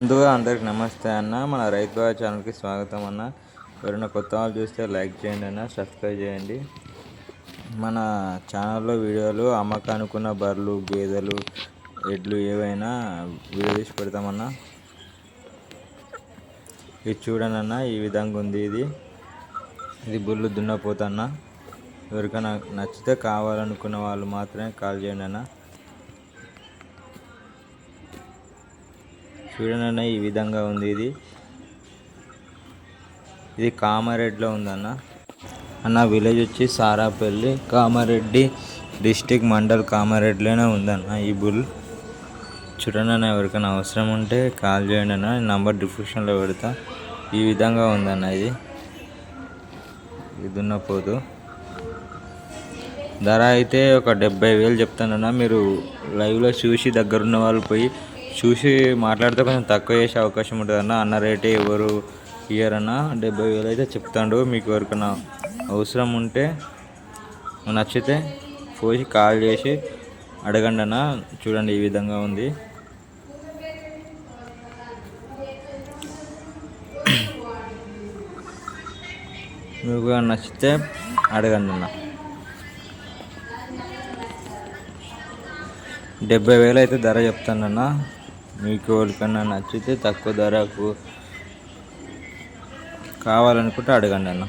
ముందుగా అందరికి నమస్తే అన్న. మన రైతు ఛానల్కి స్వాగతం అన్న. ఎవరైనా కొత్త వాళ్ళు చూస్తే లైక్ చేయండి అన్న సబ్స్క్రైబ్ చేయండి. మన ఛానల్లో వీడియోలు అమ్మకానుకున్న బర్రెలు గేదెలు ఎడ్లు ఏవైనా వీడియో తీసి పెడతామన్నా ఇది చూడండి అన్న ఈ విధంగా ఉంది ఇది. ఇది బుల్లు దున్నపోతన్న ఎవరికైనా నచ్చితే కావాలనుకున్న వాళ్ళు మాత్రమే కాల్ చేయండి అన్న. చూడండి అన్న ఈ విధంగా ఉంది ఇది. ఇది కామారెడ్డిలో ఉందన్న. అన్న విలేజ్ వచ్చి సారాపల్లి కామారెడ్డి డిస్టిక్ మండల్ కామారెడ్డిలోనే ఉందన్న ఈ బుల్. చూడండి ఎవరికైనా అవసరం ఉంటే కాల్ చేయండి అన్న. నంబర్ డిస్క్రిప్షన్లో పెడతా. ఈ విధంగా ఉందన్న ఇది. ఇది ఉన్నపోదు ధర అయితే ఒక డెబ్బై వేలు చెప్తానన్నా. మీరు లైవ్లో చూసి దగ్గరున్న వాళ్ళు పోయి చూసి మాట్లాడితే కొంచెం తక్కువ చేసే అవకాశం ఉంటుంది అన్న అన్న రేటే ఎవరు ఇయ్యరన్న. డెబ్బై వేలు అయితే చెప్తాడు మీకు ఎవరికైనా అవసరం ఉంటే. నచ్చితే పోయి కాల్ చేసి అడగండి అన్న. చూడండి ఈ విధంగా ఉంది. మీకు నచ్చితే అడగండి అన్న. డెబ్బై వేలు అయితే ధర చెప్తానన్నా మీకు ఎవరికన్నా నచ్చితే తక్కువ ధరకు కావాలనుకుంటే అడగండి అన్న.